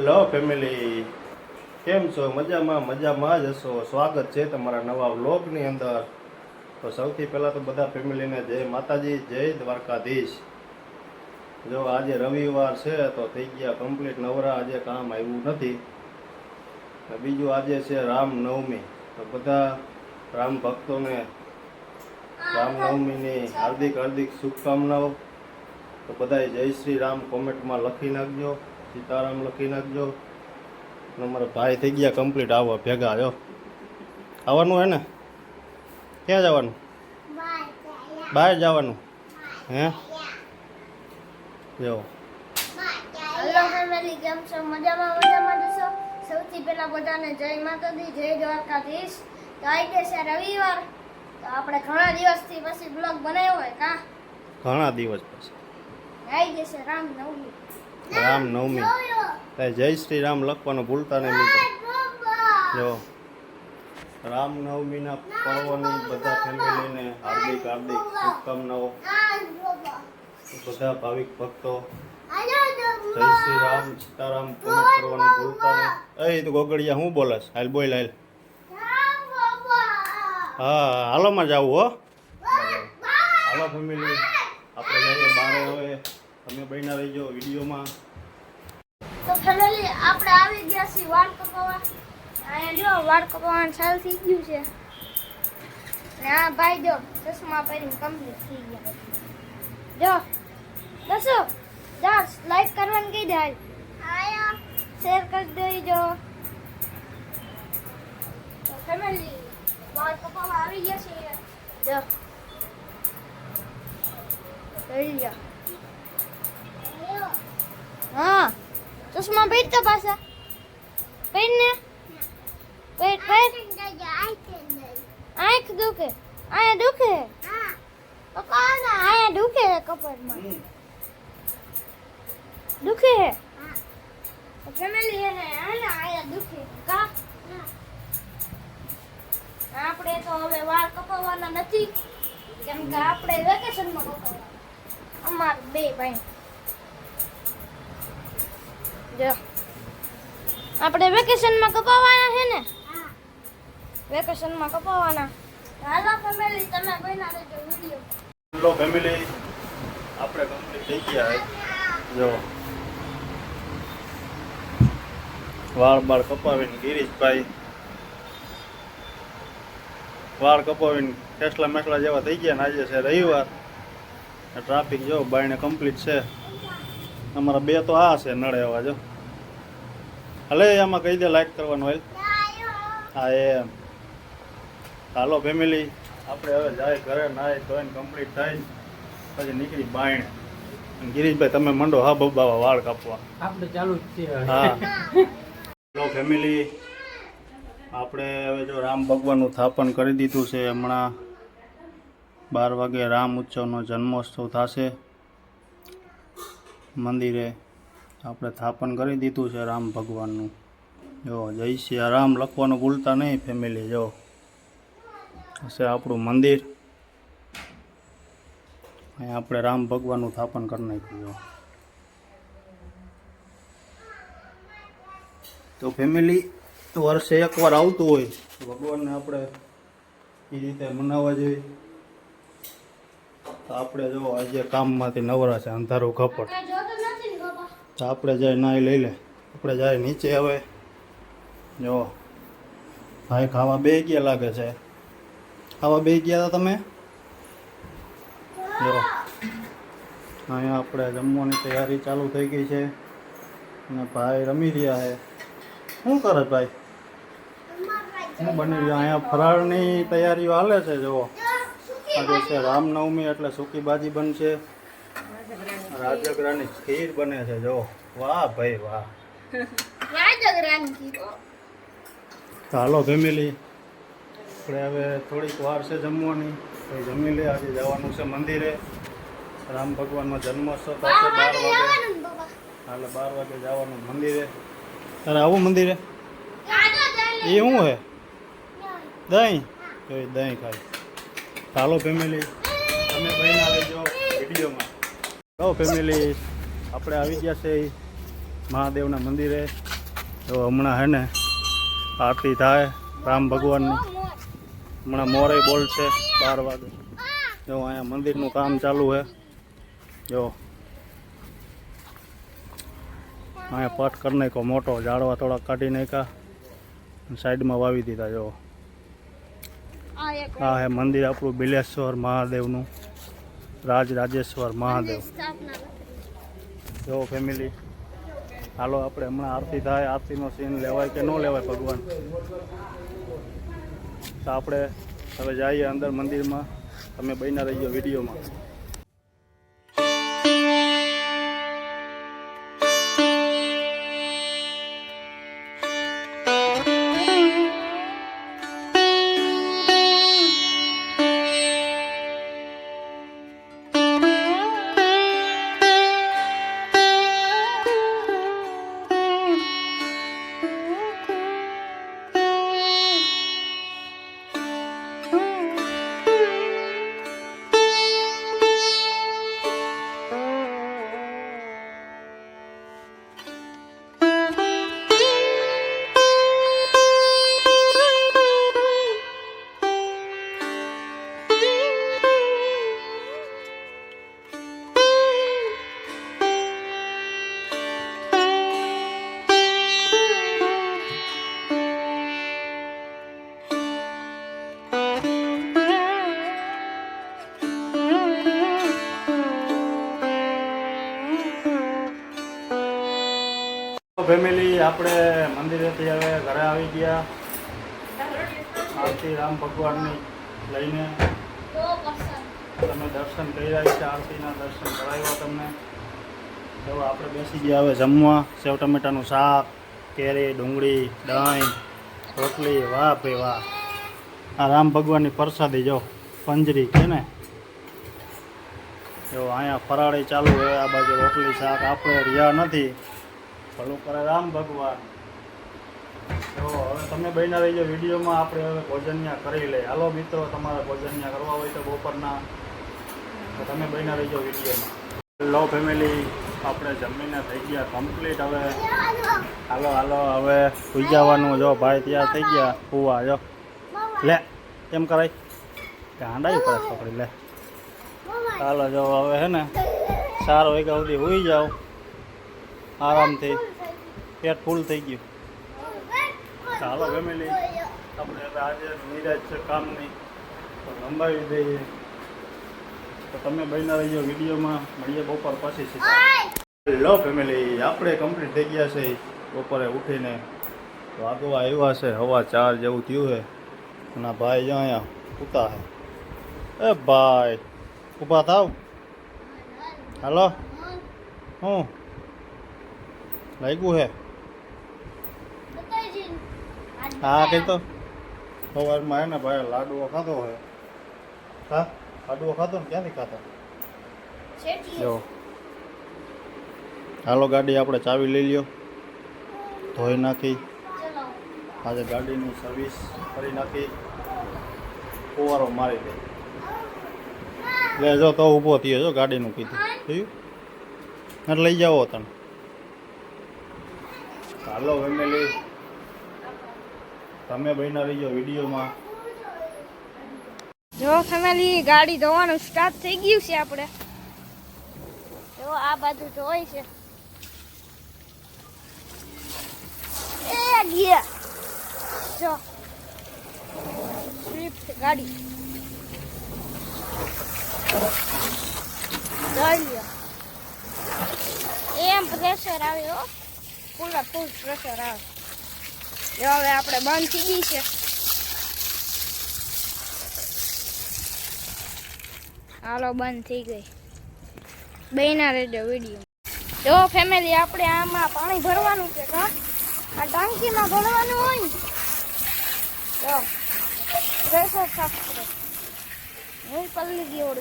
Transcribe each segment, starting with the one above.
Hello family. કેમ છો? મજામાં મજામાં જ હશો. સ્વાગત છે તમારા નવા વ્લોગની અંદર. તો સૌથી પહેલાં તો બધા ફેમિલીને જય માતાજી, જય દ્વારકાધીશ. જો આજે રવિવાર છે તો થઈ ગયા કમ્પ્લીટ નવરા. આજે કામ આવ્યું નથી. બીજું આજે છે રામનવમી. તો બધા રામ ભક્તોને રામનવમીની હાર્દિક હાર્દિક શુભકામનાઓ. તો બધાએ જય શ્રી રામ. કોમેન્ટમાં લખી નાખજો. સીતારામ લખી નાખજો. અમારા ભાઈ થઈ ગયા કમ્પ્લીટ આવો ભેગા આવ્યો આવવાનું હે ને? ક્યાં જવાનું? બહાર જવાનું. હે? જો. સૌથી પહેલા બધાને જય માતાજી જય દ્વારકાધીશ. તો આવી ગયા છે રવિવાર. તો આપણે ઘણા દિવસથી પછી બ્લોગ બનાવ્યો હોય કા? ઘણા દિવસ પછી. આવી જશે રામ નવમી. રામ નવમી. તારે જય શ્રી રામ લખવાનું ભૂલતા નહીં મિત્રો. જો રામનવમીના પર્વની બધા ફેમિલીને હાર્દિક હાર્દિક શુભકામનાઓ. બધા ભાવિક ભક્તો. જય શ્રી રામ, સીતારામ, કોમેન્ટ કરવાનું ભૂલતા નહીં. એ, તો ગોગડિયા, હું બોલસ હાલ, બોલ, હાલ. હા, હાલોમાં જાવું હો. હાલો ફેમિલી આપણે જઈએ બારે હવે તમે બન્યા રહીજો વિડીયોમાં. તો ફેમિલી આપણે આવી ગયા છીએ વાળ કપાવવા. અહીંયા જો, વાળ કપાવવાનું ચાલુ થઈ ગયું છે. ને આ ભાઈ જો, ચશ્મા પહેરીને કમ્પ્લીટ થઈ ગયા જો દસો જા લાઈક કરવાનું કહી દે આયા શેર કરી દેજો. તો ફેમિલી વાળ કપાવવા આવી ગયા છે જો લઈ લ્યો હા. ચશ્મા પહેરતો પાછા? પહેરને પહેર પહેર આંખ દુખે. આયા દુખે? ના આયા દુખે હે કપાળમાં દુખે હે? ફેમિલી હે ને? આયા દુખે. કા? આપણે તો હવે વાળ કપાવવાના નથી. કેમ કે આપણે વેકેશનમાં કપાવવાના. અમાર બે ભાઈ. જો. આપણે વેકેશનમાં કપાવવાના છે ને? વેકેશનમાં કપાવવાના. હાલો ફેમિલી તમે બના દેજો વિડિયો હેલો ફેમિલી આપણે કમ્પ્લીટ થઈ ગયા જો. વાળ બાળ કપાવીને ગિરીશભાઈ. વાળ કપાવીને ઠેસલા મેસલા જેવા થઈ ગયા ને આજે છે રવિવાર. ટ્રાફિક જો બાયણે કમ્પ્લીટ છે. અમારા બે તો આ છે નળે એવા જો હલે આમાં કહી દે લાઈક કરવાનું હોય. હા એમ. હાલો ફેમિલી આપણે હવે જાય ઘરે નાય ધોઈને કમ્પ્લીટ થાય. પછી નીકળી બાયણે. ગિરીશભાઈ તમે મંડો હા બબાવા વાળ કાપવા. આપણે ચાલુ જ છે હા. હેલો ફેમિલી આપણે હવે જો રામ ભગવાનનું સ્થાપન કરી દીધું છે હમણાં. બાર વાગે રામ ઉત્સવનો જન્મોત્સવ થશે. મંદિરે આપણે સ્થાપન કરી દીધું છે રામ ભગવાનનું. જો, જય શ્રી રામ લખવાનું ભૂલતા નહીં ફેમિલી જો. હશે આપણું મંદિર. અહીંયા આપણે રામ ભગવાનનું સ્થાપન કરી નાખ્યું, જો. તો ફેમિલી વર્ષે એકવાર આવતું હોય ભગવાનને આપણે એ રીતે મનાવવા જોઈએ. આપણે જો આજે કામમાંથી નવરા છે અંધારું ખપટ તો આપણે જાય નાહી લઈ લે. આપણે જાય નીચે હવે. જો ભાઈ ખાવા બે ગયા લાગે છે. ખાવા બે ગયા હતા તમે? જો અહીંયા આપણે જમવાની તૈયારી ચાલુ થઈ ગઈ છે. અને ભાઈ રમી રહ્યા છે. શું કરે ભાઈ? શું બની રહ્યા? અહીંયા ફરાળની તૈયારીઓ હાલે છે જુઓ. આજે છે રામનવમી એટલે સૂકી ભાજી બનશે. રાજગરાની ખીર બને છે જો. વાહ ભાઈ વાહ. હાલો ફેમિલી આપણે હવે થોડીક વાર છે જમવાની. તો જમી લે આજે જવાનું છે મંદિરે. રામ ભગવાનનો જન્મોત્સવ થશે બાર વાગે. એટલે હાલે બાર વાગે જવાનું મંદિરે. તારે આવું મંદિરે? એ શું હે? દહીં? દહીં ખાય. ચાલો ફેમિલી તમે બહેના લેજો વિડીયોમાં. ચાલો ફેમિલી આપણે આવી ગયા છે મહાદેવના મંદિરે. તો હમણાં હે ને આરતી થાય, રામ ભગવાનની. હમણાં મોરે બોલશે બાર વાગે. જો અહીંયા મંદિરનું કામ ચાલુ છે જો. અહીંયા પટ કરી નાખ્યો, મોટો ઝાડવા થોડાક કાઢી નાખ્યા. સાઈડમાં વાવી દીધા, જો. આ હે, મંદિર આપણું બિલેશ્વર મહાદેવનું. રાજ રાજેશ્વર મહાદેવ. જો ફેમિલી હાલો, આપણે હમણાં આરતી થાય, આરતીનો સીન લેવાય કે ન લેવાય ભગવાન? તો આપણે હવે જઈએ અંદર મંદિરમાં. તમે બન્યા રહીજો વિડીયોમાં. આપણે મંદિરેથી હવે ઘરે આવી ગયા. આરતી રામ ભગવાનની લઈને તમે દર્શન કર્યા છે, આરતીના દર્શન કરાવ્યા તમને. તો આપણે બેસી ગયા હવે જમવા. સેવ ટમેટાનું શાક, કેરી, ડુંગળી દહીં રોટલી, વાહ ભાઈ વાહ. આ રામ ભગવાનની પ્રસાદી જો, પંજરી છે ને? જો અહીંયા ફરાળી ચાલુ હોય આ બાજુ રોટલી, શાક આપણે રહ્યા નથી. ભલું કરે રામ ભગવાન. તો હવે તમે બન્યા જો વિડીયોમાં આપણે હવે ભોજન્યા કરી લઈએ. હાલો મિત્રો, તમારે ભોજન્યા કરવા હોય તો બપોરના. તો તમે બન્યા જો વિડીયોમાં. લો ફેમિલી આપણે જમીને થઈ ગયા કમ્પ્લીટ હવે. હાલો હાલો, હવે સુઈ જવાનું જો, ભાઈ તૈયાર થઈ ગયા કુવા જો. લે, એમ કરાય. ગાંડાઈ પડે છોકરી, લે. ચાલો જો, હવે હે ને સારો એક સુધી હોઈ જાઓ. આરામથી. પેટ ફૂલ થઈ ગયું. ચાલો ફેમિલી આપણે આજે નિરાજ છે કામની. તો લંબાવી દઈએ. તો તમે બન્યા રહીજો વિડીયોમાં. મળીએ બપોર પછી સીધા. હેલો ફેમિલી આપણે કમ્પ્લીટ થઈ ગયા છે. બપોરે ઉઠીને વાગવા આવ્યા છે હવા ચાર જેવું થયું છે. અને ભાઈ જો અહીંયા ઉતા છે. એ ભાઈ ઊભા થાવ. હાલો. હું? લાગ્યું હે? હા કે તો સવારમાં હે ને ભાઈ લાડુઓ ખાધો હોય હા? લાડુઓ ખાધો ને ક્યાંથી ખાતો જો. હાલો ગાડી આપણે ચાવી લઈ લ્યો. ધોઈ નાખી. આજે ગાડીની સર્વિસ કરી નાખી. ફુવારો મારી દે. લે જો તો ઊભો થયો જો ગાડીનું કીધું. થયું? એટલે લઈ જાઓ તને. હાલો ફેમિલી તમે બન્યા રહીજો વિડીયોમાં. જો ફેમિલી ગાડી ધોવાનું સ્ટાર્ટ થઈ ગયું છે આપણે. જો આ બાજુ ધોઈ છે. એ ગયા. જો. સ્વિફ્ટ ગાડી. લ્યો. એમ પ્રેશર આવ્યો ફૂલ ફૂલ પ્રેશર આવે. જો હવે આપણે બંધ થઈ ગઈ છે. હાલો બંધ થઈ ગઈ. બેના રહેજો વીડિયો. જો ફેમિલી આપણે આમાં પાણી ભરવાનું છે કા આ ટાંકીમાં ભરવાનું હોય જો. પ્રેશર સાફ કરો. હું પલ્લી ગયો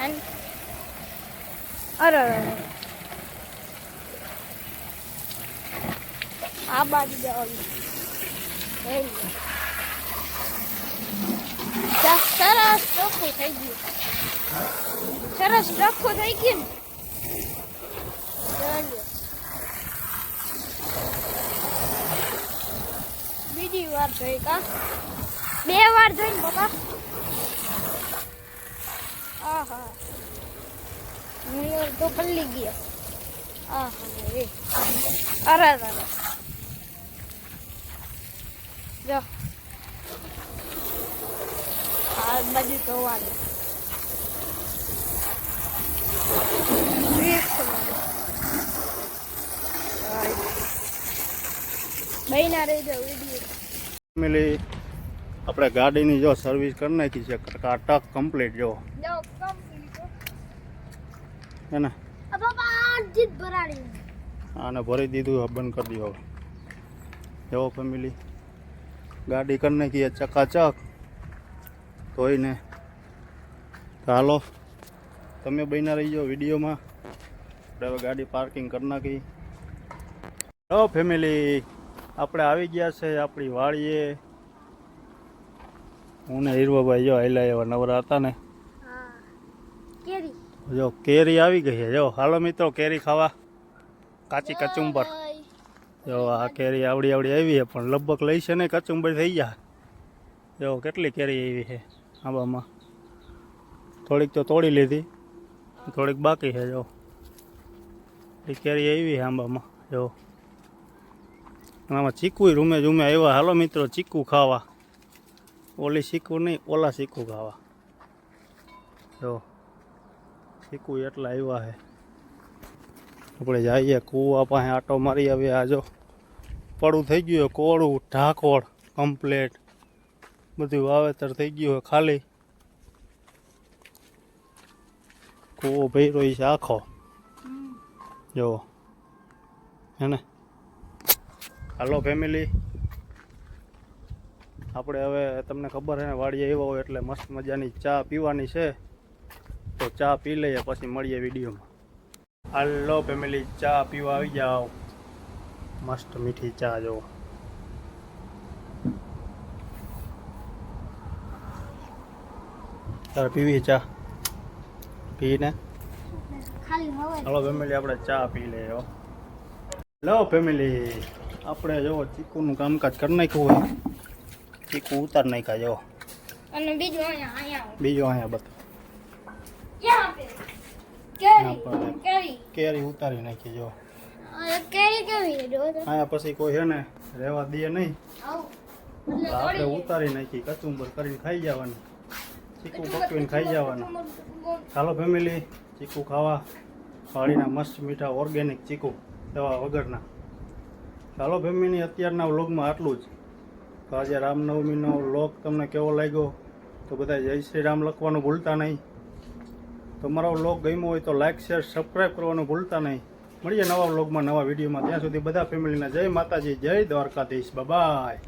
અને અરે અરે, આ બાજુ જવાનું. સરસ ચોખ્ખું થઈ ગયું. સરસ ચોખ્ખું થઈ ગયું ને? બીજી વાર ધોઈ કા? બે વાર ધોઈને બાપા આહા. તો પલ્લી ગયા. આહા અરે અરે. જો. આ બાજુ ધોવાનું. બહીના રહી જાવ વીડિયો આપણે ગાડીની જો સર્વિસ કરી નાખી છે. કાટક કમ્પ્લીટ જો. હે. ને? આને ભરી દીધું હવે બંધ કરી દીધો હવે. જો ફેમિલી ગાડી કરી નાખી चकाचक ચકાચક. ही તો હાલો તમે બન્યા રહી જાઓ વિડીયોમાં. આપણે હવે ગાડી પાર્કિંગ કરી નાખી. હલો ફેમિલી આપણે આવી ગયા છે આપણી વાડીએ. હું ને હીરવાભાઈ જો આયલા એવા નવરા હતા ને. જો કેરી આવી ગઈ છે. જો હાલો મિત્રો કેરી ખાવા. કાચી કચુંબર. જો આ કેરી આવડી આવડી આવી છે, પણ લગભગ લઈ છે ને કચુંબર થઈ ગયા. જો કેટલી કેરી આવી છે આંબામાં? થોડીક તો તોડી લીધી, થોડીક બાકી છે, જો. એ કેરી આવી છે આંબામાં, જો. આમાં ચીકુ રૂમે રૂમે આવ્યા. હાલો મિત્રો, ચીકુ ખાવા. ઓલી ચીકુ નહીં, ઓલા ચીકુ ખાવા. જો. ચીકુ એટલા આવ્યા છે. આપણે જઈએ, કૂવા પાસે આટો મારી આવીએ આજો પડું થઈ ગયું કોળું, ઢાકોળ કમ્પ્લેટ બધું વાવેતર થઈ ગયું હોય ખાલી. કૂવો ભર્યો છે આખો. જો, હે ને? હાલો ફેમિલી આપણે હવે તમને ખબર છે ને, વાડીએ આવ્યો હોય એટલે મસ્ત મજાની ચા પીવાની છે. તો ચા પી લઈએ, પછી મળીએ વિડીયોમાં. હાલો ફેમિલી ચા પીવા આવી જાઓ. મસ્ત મીઠી ચા જો તારે પીવી ચા? પીને? હાલો ફેમિલી આપણે ચા પી લો ફેમિલી આપણે જો ચીકુનું કામકાજ કરી નાખ્યું હોય. ચીકુ ઉતાર નાખ્યા જો અને બીજું અહીંયા અહીંયા. બીજો અહીંયા બતા યહાં પે યહાં પર કેરી ઉતારી નાખી જો. કેરી કેવી છે અહીંયા પછી કોઈ છે ને રહેવા દે નહીં. આપણે ઉતારી નાખી કચુંબર કરીને ખાઈ જવાની. ચીકુ પકવીને ખાઈ જવાનું. ચાલો ફેમિલી ચીકુ ખાવા. વાડીના મસ્ત મીઠા ઓર્ગેનિક ચીકુ દવા વગરના. ચાલો ફેમિલી અત્યારના વ્લોગમાં આટલું જ. તો આજે રામનવમીનો વ્લોગ તમને કેવો લાગ્યો? તો બધા જય શ્રી રામ લખવાનું ભૂલતા નહીં. તમારો વ્લોગ ગમ્યો હોય તો લાઇક શેર સબસ્ક્રાઈબ કરવાનું ભૂલતા નહીં. મળીએ નવા વ્લોગમાં નવા વિડીયોમાં. ત્યાં સુધી બધા ફેમિલીના જય માતાજી, જય દ્વારકાધીશ. બાય